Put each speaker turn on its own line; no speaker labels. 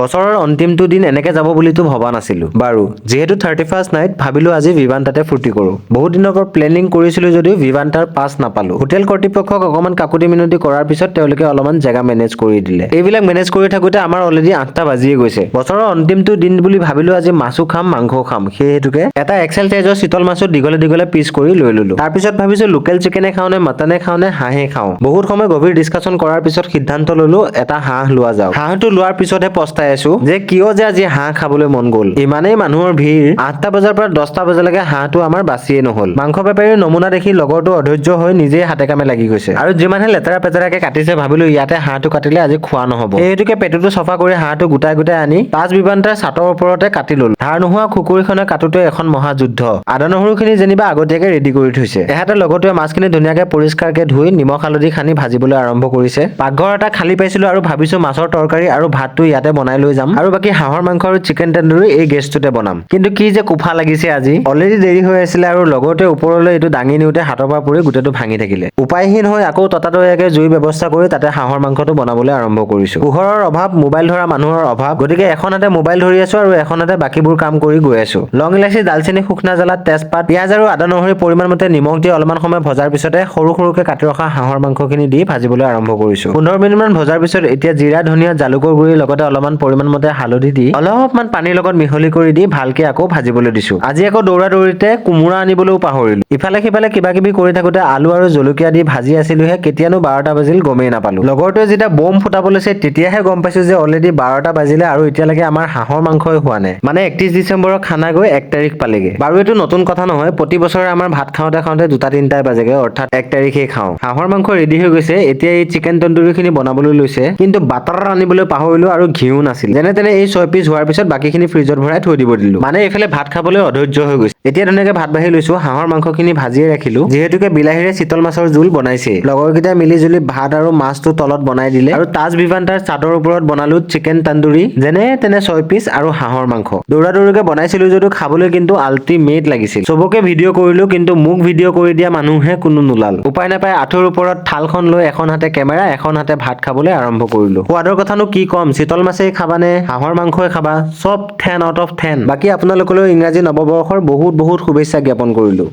বছৰৰ অন্তিমটো দিন এনেকে যাব বুলিতো ভবা নাছিলো। বাৰু, যিহেতু থাৰ্টি ফাৰ্ষ্ট নাইট ভাবিলো আজি ভিভান্তাতে ফূৰ্তি কৰো। বহুত দিনৰ পৰা প্লেনিং কৰিছিলো যদিও ভিভান্তাৰ পাছ নাপালো। হোটেল কৰ্তৃপক্ষক অকণমান কাকুতি মিনতি কৰাৰ পিছত তেওঁলোকে অলপমান জেগা মেনেজ কৰি দিলে। এইবিলাক মেনেজ কৰি থাকোতে আমাৰ অলৰেডি আঠটা বাজিয়ে গৈছে। বছৰৰ অন্তিমটো দিন বুলি ভাবিলো আজি মাছো খাম মাংসও খাম। সেই হেতুকে এটা এক্সেল চাইজৰ চিতল মাছো দীঘলে দীঘলে পিচ কৰি লৈ ললো। তাৰপিছত ভাবিছো লোকেল চিকেনে খাওঁ নে মটনে খাওঁ নে হাঁহে খাওঁ। বহুত সময় গভীৰ ডিছকাশ্যন কৰাৰ পিছত সিদ্ধান্ত ললো, এটা হাঁহ লোৱা যাওক। হাঁহটো লোৱাৰ পিছতহে পস্তাই আছো? যে কিয় যে আজি হাঁহ খাবলৈ মন গ'ল। ইমানেই মানুহৰ ভিৰ। আঠটা বজাৰ পৰা দহটা বজালৈকে হাঁহটো আমাৰ বাচিয়ে নহ'ল। মাংস বেপাৰীৰ নমুনা দেখি লগৰটো অধৈৰ্য হৈ নিজেই হাতে কামে লাগি গৈছে। আৰু যিমানহে লেতেৰা পেতেৰাকে কাটিছে ভাবিলো ইয়াতে হাঁহটো কাটিলে আজি খোৱা নহ'ব। সেই হেতুকে পেটুটো চফা কৰি হাঁহটো গোটাই গোটাই আনি পাঁচ বিমানটাৰ চাটৰ ওপৰতে কাটি ললো। ধাৰ নোহোৱা খুকুৰীখনে কাটোতে এখন মহাযুদ্ধ। আদা নহৰুখিনি যেনিবা আগতীয়াকে ৰেডি কৰি থৈছে। এহাতে লগৰটোৱে মাছখিনি ধুনীয়াকে পৰিষ্কাৰকে ধুই নিমখ হালধি সানি ভাজিবলৈ আৰম্ভ কৰিছে। পাকঘৰ এটা খালী পাইছিলো আৰু ভাবিছো মাছৰ তৰকাৰী আৰু ভাতটো ইয়াতে বনাই লৈ যাম। আৰু বাকী হাঁহৰ মাংস আৰু চিকেন টেণ্ডুৰি এই গেছটোতে বনাম। কিন্তু কি যে কোফা লাগিছে আজি। অলৰেডি দেৰি হৈ আছিলে আৰু লগৰটোৱে ওপৰলৈ এইটো দাঙি নিওঁতে হাতৰ পৰা পৰি গোটেইটো ভাঙি থাকিলে। উপায়হীন হৈ আকৌ ততাতৈয়াকে জুই ব্যৱস্থা কৰি তাতে হাঁহৰ মাংসটো বনাবলৈ আৰম্ভ কৰিছো। পোহৰৰ অভাৱ, মোবাইল ধৰা মানুহৰ অভাৱ, গতিকে এখন হাতে মোবাইল ধৰি আছো আৰু এখন হাতে বাকীবোৰ কাম কৰি গৈ আছো। লং ইলাচি দালচেনি শুকনা জ্বালা তেজপাত, পিঁয়াজ আৰু আদা নহৰি পৰিমাণ মতে নিমখ দি অলপমান সময় ভজাৰ পিছতে সৰু সৰুকে কাটি ৰখা হাঁহৰ মাংসখিনি দি ভাজিবলৈ আৰম্ভ কৰিছো। পোন্ধৰ মিনিটমান ভজাৰ পিছত এতিয়া জিৰা, ধনিয়া, জালুকৰ গুৰি লগতে অলপমান পৰিমাণ মতে হালধি দি অলপমান পানীৰ লগত মিহলি কৰি দি ভালকে আকৌ ভাজিবলৈ দিছো। আজি আকৌ দৌৰা দৌৰিতে কোমোৰা আনিবলৈও পাহৰিলো। ইফালে সিফালে কিবা কিবি কৰি থাকোতে আলু আৰু জলকীয়া দি ভাজি আছিলোহে, কেতিয়ানো বাৰটা বাজিল গমেই নাপালো। লগৰটোৱে যেতিয়া বম ফুটাব লৈছে তেতিয়াহে গম পাইছো যে অলৰেডি বাৰটা বাজিলে আৰু এতিয়ালৈকে আমাৰ হাঁহৰ মাংসই হোৱা নাই। মানে একত্ৰিশ ডিচেম্বৰৰ খানা গৈ এক তাৰিখ পালেগে। বাৰু এইটো নতুন কথা নহয়, প্ৰতি বছৰে আমাৰ ভাত খাওঁতে খাওঁতে দুটা তিনিটাই বাজেগে, অৰ্থাৎ এক তাৰিখে খাওঁ। হাঁহৰ মাংস ৰেডি হৈ গৈছে, এতিয়া এই চিকেন তন্দুৰী খিনি বনাবলৈ লৈছে, কিন্তু বাটাৰ আনিবলৈ পাহৰিলো আৰু ঘিউ নাছিল। যেনে তেনে এই ছয় পিচ হোৱাৰ পিছত বাকীখিনি ফ্ৰিজত ভৰাই থৈ দিব দিলো। মানে এইফালে ভাত খাবলৈ অধৈৰ্য হৈ গৈছে। এতিয়া ধুনীয়াকে ভাত বাঢ়ি লৈছো হাঁহৰ মাংসখিনি ভাজিয়ে ৰাখিলো। যিহেতুকে বিলাহীৰে চিতল মাছৰ জোল বনাইছে। লগৰকেইটাই মিলি জুলি ভাত আৰু মাছটো তলত বনাই দিলে। আৰু তাজ বিভান্তাৰ চাদৰ ওপৰত বনালো চিকেন তন্দুৰী যেনে তেনে ছয় পিচ আৰু হাঁহৰ মাংস। দৌৰা দৌৰিকে বনাইছিলো যদিও খাবলৈ কিন্তু আল্টিমেট লাগিছিল। চবকে ভিডিঅ' কৰিলো কিন্তু মোক ভিডিঅ' কৰি দিয়া মানুহে কোনো নোলাল। উপায় নাপাই আঁঠুৰ ওপৰত থালখন লৈ এখন হাতে কেমেৰা এখন হাতে ভাত খাবলৈ আৰম্ভ কৰিলো। সোৱাদৰ কথানো কি ক'ম? চিতল মাছেই খাবানে? হাঁহৰ মাংসই খাবা। চব টেন আউট অফ টেন বাকী আপোনালোকলৈ ইংৰাজী নৱবৰ্ষৰ বহুত বহুত শুভেচ্ছা জ্ঞাপন কৰিলো।